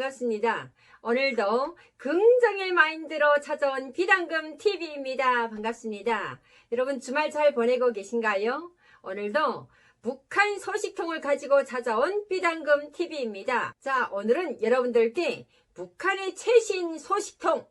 반갑습니다. 오늘도 긍정의 마인드로 찾아온 비당금 TV입니다. 반갑습니다. 여러분 주말 잘 보내고 계신가요? 오늘도 북한 소식통을 가지고 찾아온 비당금 TV입니다. 자, 오늘은 여러분들께 북한의 최신 소식통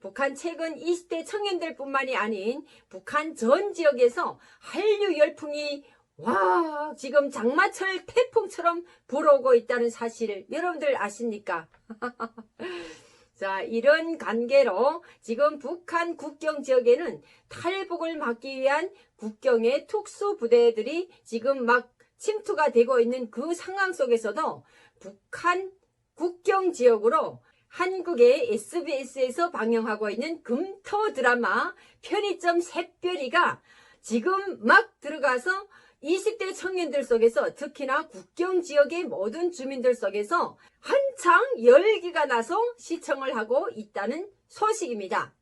북한 최근 20대 청년들 뿐만이 아닌 북한 전 지역에서 한류 열풍이 와, 지금 장마철 태풍처럼 불어오고 있다는 사실을 여러분들 아십니까? 자, 이런 관계로 지금 북한 국경 지역에는 탈북을 막기 위한 국경의 특수 부대들이 지금 막 침투가 되고 있는 그 상황 속에서도 북한 국경 지역으로 한국의 SBS에서 방영하고 있는 금토 드라마 편의점 샛별이가 지금 막 들어가서 20대 청년들 속에서 특히나 국경 지역의 모든 주민들 속에서 한창 열기가 나서 시청을 하고 있다는 소식입니다.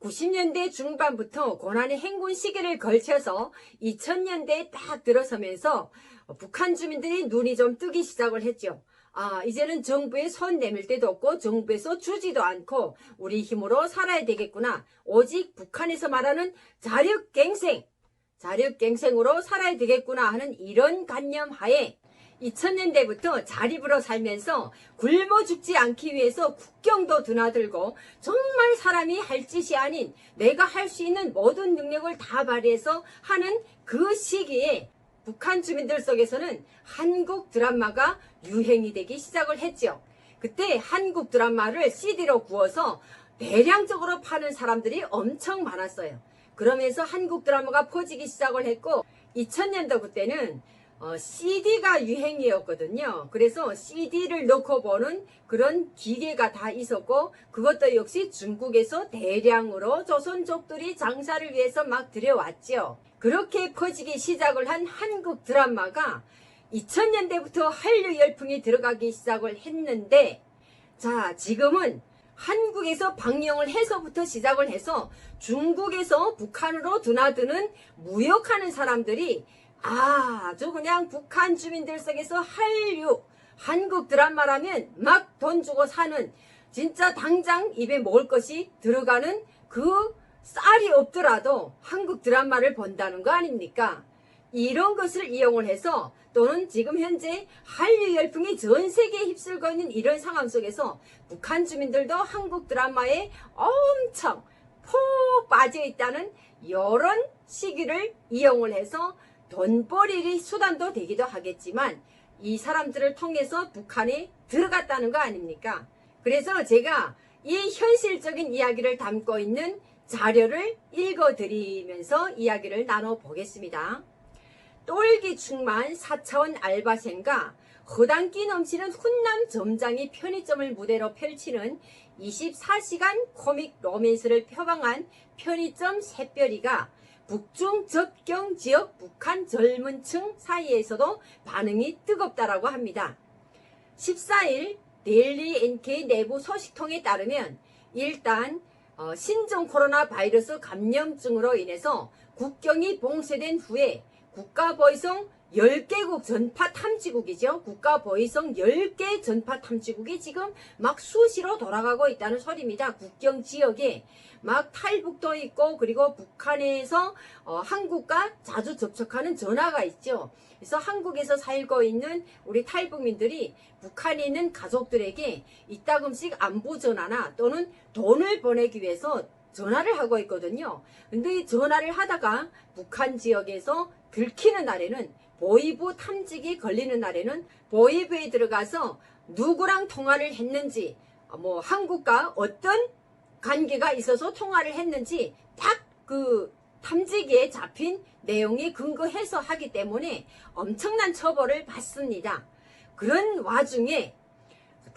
90년대 중반부터 고난의 행군 시기를 걸쳐서 2000년대에 딱 들어서면서 북한 주민들이 눈이 좀 뜨기 시작을 했죠. 아, 이제는 정부에 손 내밀 데도 없고 정부에서 주지도 않고 우리 힘으로 살아야 되겠구나. 오직 북한에서 말하는 자력갱생, 자력갱생으로 살아야 되겠구나 하는 이런 관념 하에 2000년대부터 자립으로 살면서 굶어 죽지 않기 위해서 국경도 드나들고 정말 사람이 할 짓이 아닌 내가 할 수 있는 모든 능력을 다 발휘해서 하는 그 시기에 북한 주민들 속에서는 한국 드라마가 유행이 되기 시작을 했죠. 그때 한국 드라마를 CD로 구워서 대량적으로 파는 사람들이 엄청 많았어요. 그러면서 한국 드라마가 퍼지기 시작을 했고 2000년도 그때는 어, CD가 유행이었거든요. 그래서 CD를 넣고 보는 그런 기계가 다 있었고 그것도 역시 중국에서 대량으로 조선족들이 장사를 위해서 막 들여왔죠. 그렇게 퍼지기 시작을 한 한국 드라마가 2000년대부터 한류 열풍이 들어가기 시작을 했는데 자 지금은 한국에서 방영을 해서부터 시작을 해서 중국에서 북한으로 드나드는 무역하는 사람들이 아주 그냥 북한 주민들 속에서 한류 한국 드라마라면 막 돈 주고 사는 진짜 당장 입에 먹을 것이 들어가는 그 쌀이 없더라도 한국 드라마를 본다는 거 아닙니까? 이런 것을 이용을 해서 또는 지금 현재 한류 열풍이 전 세계에 휩쓸고 있는 이런 상황 속에서 북한 주민들도 한국 드라마에 엄청 푹 빠져 있다는 이런 시기를 이용을 해서 돈벌이 수단도 되기도 하겠지만 이 사람들을 통해서 북한에 들어갔다는 거 아닙니까? 그래서 제가 이 현실적인 이야기를 담고 있는 자료를 읽어드리면서 이야기를 나눠보겠습니다. 똘기 충만 4차원 알바생과 허당기 넘치는 훈남 점장이 편의점을 무대로 펼치는 24시간 코믹 로맨스를 표방한 편의점 샛별이가 북중 접경 지역 북한 젊은 층 사이에서도 반응이 뜨겁다라고 합니다. 14일 데일리 NK 내부 소식통에 따르면 일단 어, 신종 코로나 바이러스 감염증으로 인해서 국경이 봉쇄된 후에 국가보위성 10개국 전파 탐지국이죠. 국가보위성 10개 전파 탐지국이 지금 막 수시로 돌아가고 있다는 소리입니다. 국경 지역에 막 탈북도 있고 그리고 북한에서 어, 한국과 자주 접촉하는 전화가 있죠. 그래서 한국에서 살고 있는 우리 탈북민들이 북한에 있는 가족들에게 이따금씩 안부 전화나 또는 돈을 보내기 위해서 전화를 하고 있거든요. 근데 이 전화를 하다가 북한 지역에서 들키는 날에는 보이부 탐지기 걸리는 날에는 보이부에 들어가서 누구랑 통화를 했는지 뭐 한국과 어떤 관계가 있어서 통화를 했는지 딱 그 탐지기에 잡힌 내용에 근거해서 하기 때문에 엄청난 처벌을 받습니다. 그런 와중에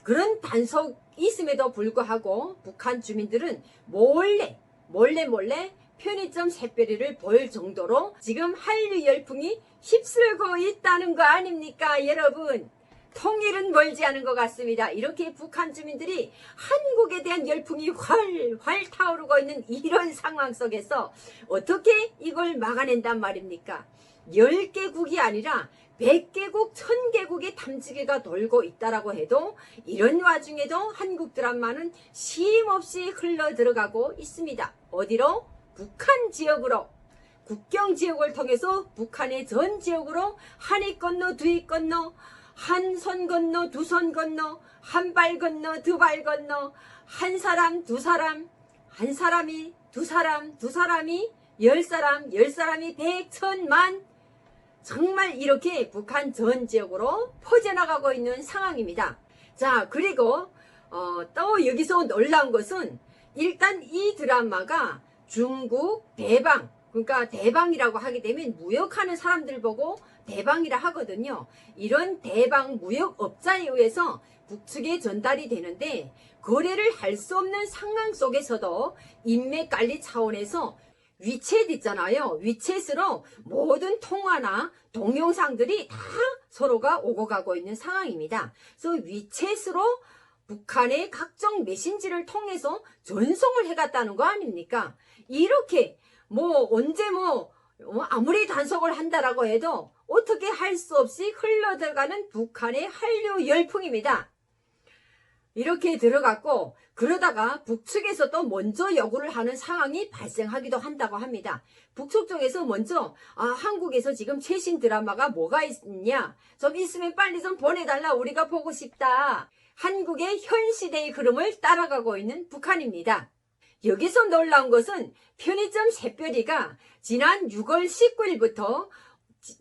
그런 단속이 있음에도 불구하고 북한 주민들은 몰래 몰래 몰래 편의점 샛별이를 볼 정도로 지금 한류 열풍이 휩쓸고 있다는 거 아닙니까 여러분 통일은 멀지 않은 것 같습니다. 이렇게 북한 주민들이 한국에 대한 열풍이 활활 타오르고 있는 이런 상황 속에서 어떻게 이걸 막아낸단 말입니까? 10개국이 아니라 100개국, 1000개국의 탐지기가 돌고 있다라고 해도 이런 와중에도 한국 드라마는 쉼없이 흘러 들어가고 있습니다. 어디로? 북한 지역으로. 국경 지역을 통해서 북한의 전 지역으로 한이 건너 두이 건너 한손 건너 두손 건너 한 발 건너 두 발 건너 한 사람 두 사람 한 사람이 두 사람 두 사람이 열 사람 열 사람이 백천만 정말 이렇게 북한 전 지역으로 퍼져나가고 있는 상황입니다. 자 그리고 어, 또 여기서 놀라운 것은 일단 이 드라마가 중국 대방 그러니까 대방이라고 하게 되면 무역하는 사람들 보고 대방이라 하거든요. 이런 대방 무역업자에 의해서 북측에 전달이 되는데 거래를 할 수 없는 상황 속에서도 인맥 관리 차원에서 위챗 있잖아요. 위챗으로 모든 통화나 동영상들이 다 서로가 오고 가고 있는 상황입니다. 그래서 위챗으로 북한의 각종 메신지를 통해서 전송을 해갔다는 거 아닙니까? 이렇게 뭐 언제 뭐 어, 아무리 단속을 한다라고 해도 어떻게 할 수 없이 흘러들어가는 북한의 한류 열풍입니다. 이렇게 들어갔고 그러다가 북측에서 또 먼저 요구를 하는 상황이 발생하기도 한다고 합니다. 북측 쪽에서 먼저 아 한국에서 지금 최신 드라마가 뭐가 있냐 좀 있으면 빨리 좀 보내달라 우리가 보고 싶다. 한국의 현 시대의 흐름을 따라가고 있는 북한입니다. 여기서 놀라운 것은 편의점 새별이가 지난 6월 19일부터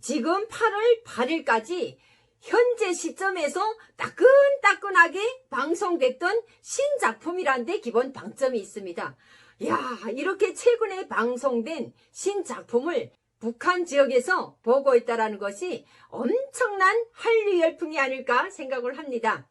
지금 8월 8일까지 현재 시점에서 따끈따끈하게 방송됐던 신작품이란 데 기본 방점이 있습니다. 야 이렇게 최근에 방송된 신작품을 북한 지역에서 보고 있다는 것이 엄청난 한류 열풍이 아닐까 생각을 합니다.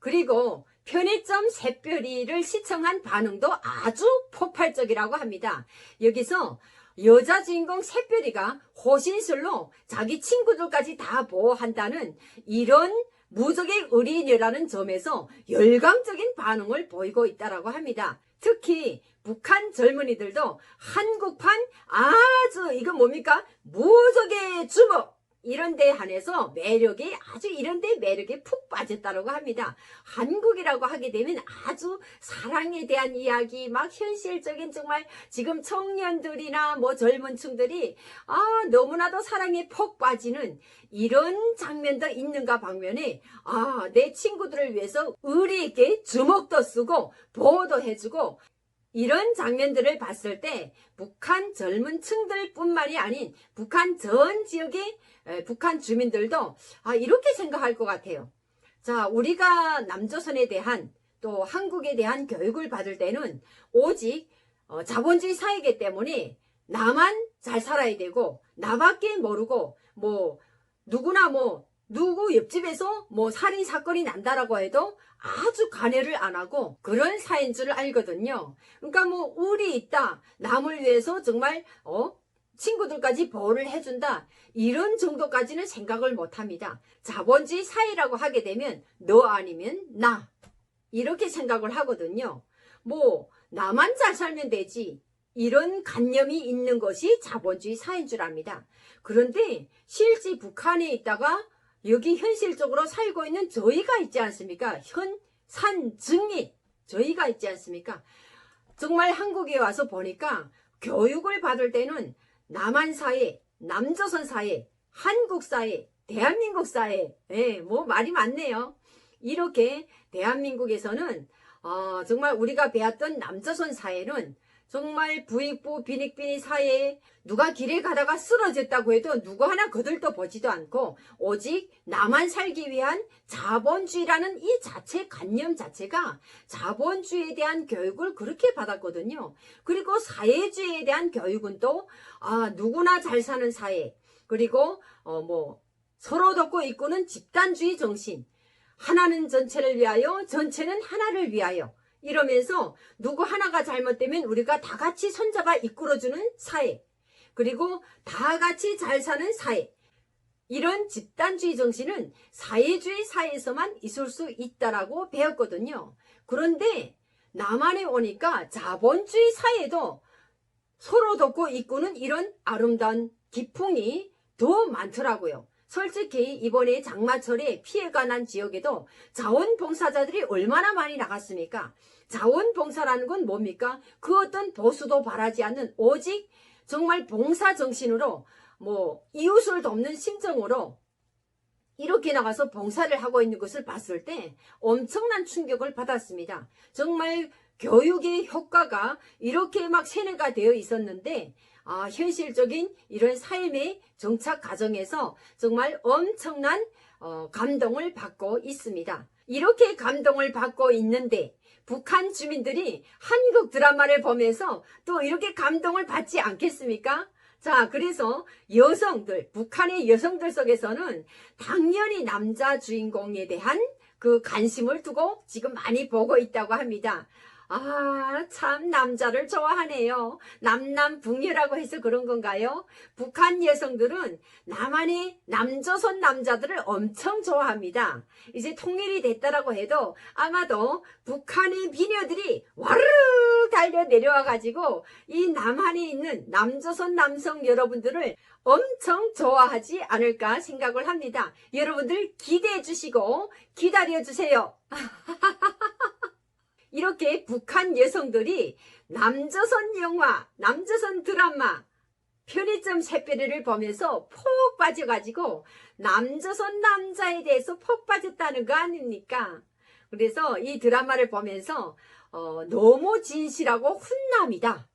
그리고 편의점 새별이를 시청한 반응도 아주 폭발적이라고 합니다. 여기서 여자 주인공 새별이가 호신술로 자기 친구들까지 다 보호한다는 이런 무적의 의리라는 점에서 열광적인 반응을 보이고 있다고 합니다. 특히 북한 젊은이들도 한국판 아주 이거 뭡니까? 무적의 주먹 이런 데 한해서 매력이 아주 이런 데 매력에 푹 빠졌다고 합니다. 한국이라고 하게 되면 아주 사랑에 대한 이야기, 막 현실적인 정말 지금 청년들이나 뭐 젊은 층들이 아, 너무나도 사랑에 푹 빠지는 이런 장면도 있는가 방면에 아, 내 친구들을 위해서 의리 있게 주먹도 쓰고 보호도 해주고 이런 장면들을 봤을 때 북한 젊은 층들 뿐만이 아닌 북한 전 지역의 에, 북한 주민들도 아, 이렇게 생각할 것 같아요. 자, 우리가 남조선에 대한 또 한국에 대한 교육을 받을 때는 오직 어, 자본주의 사회이기 때문에 나만 잘 살아야 되고 나밖에 모르고 뭐 누구나 뭐 누구 옆집에서 뭐 살인 사건이 난다라고 해도 아주 간해를 안 하고 그런 사인 줄 알거든요. 그러니까 뭐 울이 있다. 남을 위해서 정말 어 친구들까지 보호를 해준다. 이런 정도까지는 생각을 못 합니다. 자본주의 사회라고 하게 되면 너 아니면 나. 이렇게 생각을 하거든요. 뭐 나만 잘 살면 되지. 이런 관념이 있는 것이 자본주의 사회인 줄 압니다. 그런데 실제 북한에 있다가 여기 현실적으로 살고 있는 저희가 있지 않습니까? 현 산 증인 저희가 있지 않습니까? 정말 한국에 와서 보니까 교육을 받을 때는 남한 사회, 남조선 사회, 한국 사회, 대한민국 사회, 예, 뭐 말이 많네요. 이렇게 대한민국에서는 어, 정말 우리가 배웠던 남조선 사회는 정말 부익부 비닉비닉 사이에 누가 길에 가다가 쓰러졌다고 해도 누구 하나 거들떠 보지도 않고 오직 나만 살기 위한 자본주의라는 이 자체 관념 자체가 자본주의에 대한 교육을 그렇게 받았거든요. 그리고 사회주의에 대한 교육은 또 아, 누구나 잘 사는 사회 그리고 어, 뭐 서로 돕고 이끄는 집단주의 정신 하나는 전체를 위하여 전체는 하나를 위하여 이러면서 누구 하나가 잘못되면 우리가 다 같이 손잡아 이끌어주는 사회. 그리고 다 같이 잘 사는 사회. 이런 집단주의 정신은 사회주의 사회에서만 있을 수 있다라고 배웠거든요. 그런데 남한에 오니까 자본주의 사회도 서로 돕고 이끄는 이런 아름다운 기풍이 더 많더라고요. 솔직히 이번에 장마철에 피해가 난 지역에도 자원봉사자들이 얼마나 많이 나갔습니까? 자원봉사라는 건 뭡니까? 그 어떤 보수도 바라지 않는 오직 정말 봉사 정신으로 뭐 이웃을 돕는 심정으로 이렇게 나가서 봉사를 하고 있는 것을 봤을 때 엄청난 충격을 받았습니다. 정말 교육의 효과가 이렇게 막 세뇌가 되어 있었는데 아, 현실적인 이런 삶의 정착 과정에서 정말 엄청난 어, 감동을 받고 있습니다. 이렇게 감동을 받고 있는데 북한 주민들이 한국 드라마를 보면서 또 이렇게 감동을 받지 않겠습니까? 자, 그래서 여성들, 북한의 여성들 속에서는 당연히 남자 주인공에 대한 그 관심을 두고 지금 많이 보고 있다고 합니다. 아, 참, 남자를 좋아하네요. 남남북녀라고 해서 그런 건가요? 북한 여성들은 남한의 남조선 남자들을 엄청 좋아합니다. 이제 통일이 됐다라고 해도 아마도 북한의 미녀들이 와르르 달려 내려와 가지고 이 남한에 있는 남조선 남성 여러분들을 엄청 좋아하지 않을까 생각을 합니다. 여러분들 기대해 주시고 기다려 주세요. 이렇게 북한 여성들이 남조선 영화, 남조선 드라마, 편의점 새별이를 보면서 폭 빠져가지고 남조선 남자에 대해서 폭 빠졌다는 거 아닙니까? 그래서 이 드라마를 보면서 어, 너무 진실하고 훈남이다.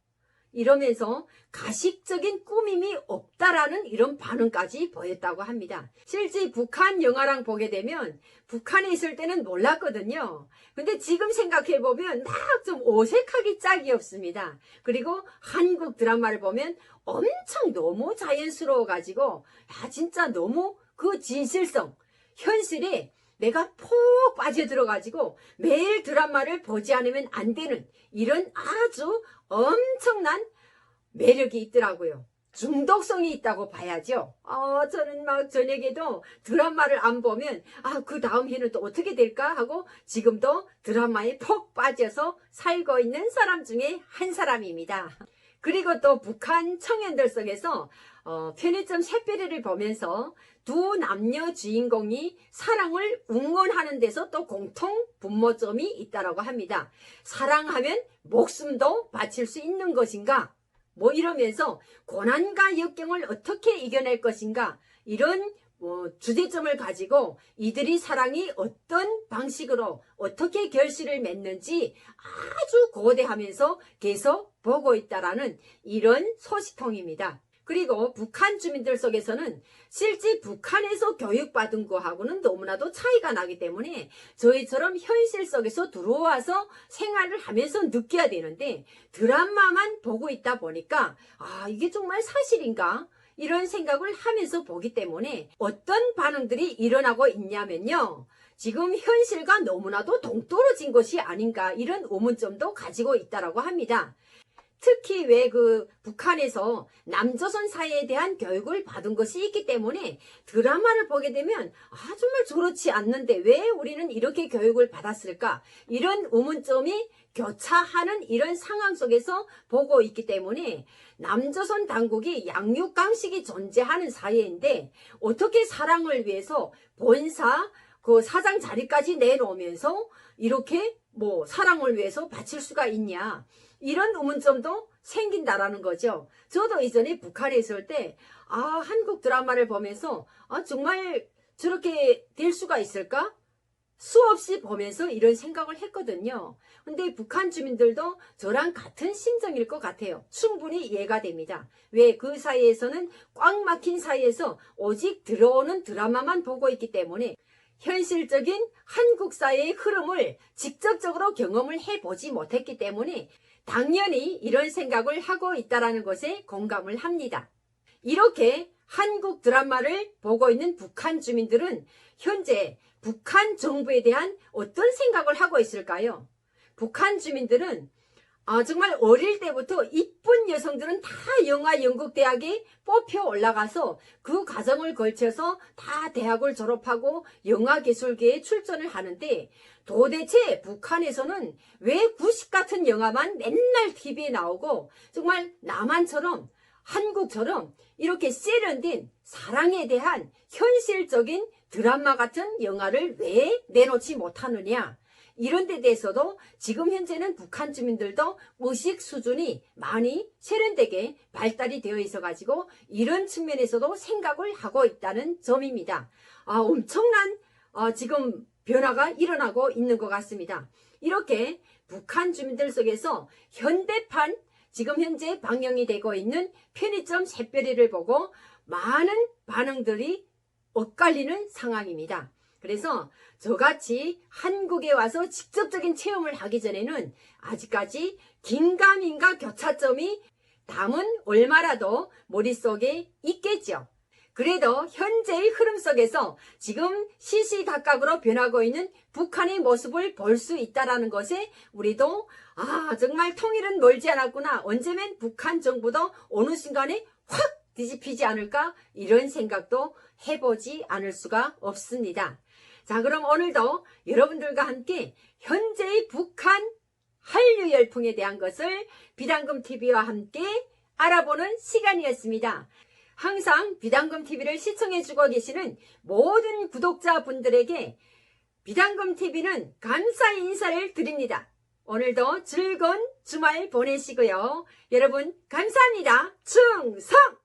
이러면서 가식적인 꾸밈이 없다라는 이런 반응까지 보였다고 합니다. 실제 북한 영화랑 보게 되면 북한에 있을 때는 몰랐거든요. 근데 지금 생각해보면 막좀 어색하기 짝이 없습니다. 그리고 한국 드라마를 보면 엄청 너무 자연스러워가지고, 야, 진짜 너무 그 진실성, 현실에 내가 폭 빠져들어가지고 매일 드라마를 보지 않으면 안 되는 이런 아주 엄청난 매력이 있더라고요. 중독성이 있다고 봐야죠. 어, 저는 막 저녁에도 드라마를 안 보면, 아, 그 다음 해는 또 어떻게 될까? 하고 지금도 드라마에 폭 빠져서 살고 있는 사람 중에 한 사람입니다. 그리고 또 북한 청년들 속에서 어, 편의점 샛별이를 보면서 두 남녀 주인공이 사랑을 응원하는 데서 또 공통 분모점이 있다라고 합니다. 사랑하면 목숨도 바칠 수 있는 것인가? 뭐 이러면서 고난과 역경을 어떻게 이겨낼 것인가? 이런 뭐 주제점을 가지고 이들이 사랑이 어떤 방식으로 어떻게 결실을 맺는지 아주 거대하면서 계속 보고 있다라는 이런 소식통입니다. 그리고 북한 주민들 속에서는 실제 북한에서 교육받은 거하고는 너무나도 차이가 나기 때문에 저희처럼 현실 속에서 들어와서 생활을 하면서 느껴야 되는데 드라마만 보고 있다 보니까 아 이게 정말 사실인가? 이런 생각을 하면서 보기 때문에 어떤 반응들이 일어나고 있냐면요. 지금 현실과 너무나도 동떨어진 것이 아닌가 이런 의문점도 가지고 있다라고 합니다. 특히 왜 그 북한에서 남조선 사회에 대한 교육을 받은 것이 있기 때문에 드라마를 보게 되면 아 정말 저렇지 않는데 왜 우리는 이렇게 교육을 받았을까? 이런 의문점이 교차하는 이런 상황 속에서 보고 있기 때문에 남조선 당국이 양육강식이 존재하는 사회인데 어떻게 사랑을 위해서 본사 그 사장 자리까지 내놓으면서 이렇게 뭐 사랑을 위해서 바칠 수가 있냐 이런 의문점도 생긴다라는 거죠. 저도 이전에 북한에 있을 때, 아, 한국 드라마를 보면서, 아, 정말 저렇게 될 수가 있을까? 수없이 보면서 이런 생각을 했거든요. 근데 북한 주민들도 저랑 같은 심정일 것 같아요. 충분히 이해가 됩니다. 왜 그 사이에서는 꽉 막힌 사이에서 오직 들어오는 드라마만 보고 있기 때문에 현실적인 한국 사회의 흐름을 직접적으로 경험을 해보지 못했기 때문에 당연히 이런 생각을 하고 있다라는 것에 공감을 합니다. 이렇게 한국 드라마를 보고 있는 북한 주민들은 현재 북한 정부에 대한 어떤 생각을 하고 있을까요? 북한 주민들은 아, 정말 어릴 때부터 이쁜 여성들은 다 영화 연극 대학에 뽑혀 올라가서 그 과정을 걸쳐서 다 대학을 졸업하고 영화 기술계에 출전을 하는데 도대체 북한에서는 왜 구식 같은 영화만 맨날 TV에 나오고 정말 남한처럼 한국처럼 이렇게 세련된 사랑에 대한 현실적인 드라마 같은 영화를 왜 내놓지 못하느냐. 이런 데 대해서도 지금 현재는 북한 주민들도 의식 수준이 많이 세련되게 발달이 되어 있어 가지고 이런 측면에서도 생각을 하고 있다는 점입니다. 아, 엄청난 어, 지금 변화가 일어나고 있는 것 같습니다. 이렇게 북한 주민들 속에서 현대판 지금 현재 방영이 되고 있는 편의점 샛별이를 보고 많은 반응들이 엇갈리는 상황입니다. 그래서 저같이 한국에 와서 직접적인 체험을 하기 전에는 아직까지 긴가민가 교차점이 남은 얼마라도 머릿속에 있겠죠. 그래도 현재의 흐름 속에서 지금 시시각각으로 변하고 있는 북한의 모습을 볼 수 있다라는 것에 우리도 아 정말 통일은 멀지 않았구나 언제면 북한 정부도 어느 순간에 확 뒤집히지 않을까 이런 생각도 해보지 않을 수가 없습니다. 자 그럼 오늘도 여러분들과 함께 현재의 북한 한류 열풍에 대한 것을 비당금 TV와 함께 알아보는 시간이었습니다. 항상 비당금 TV를 시청해주고 계시는 모든 구독자분들에게 비당금 TV는 감사의 인사를 드립니다. 오늘도 즐거운 주말 보내시고요. 여러분 감사합니다. 충성!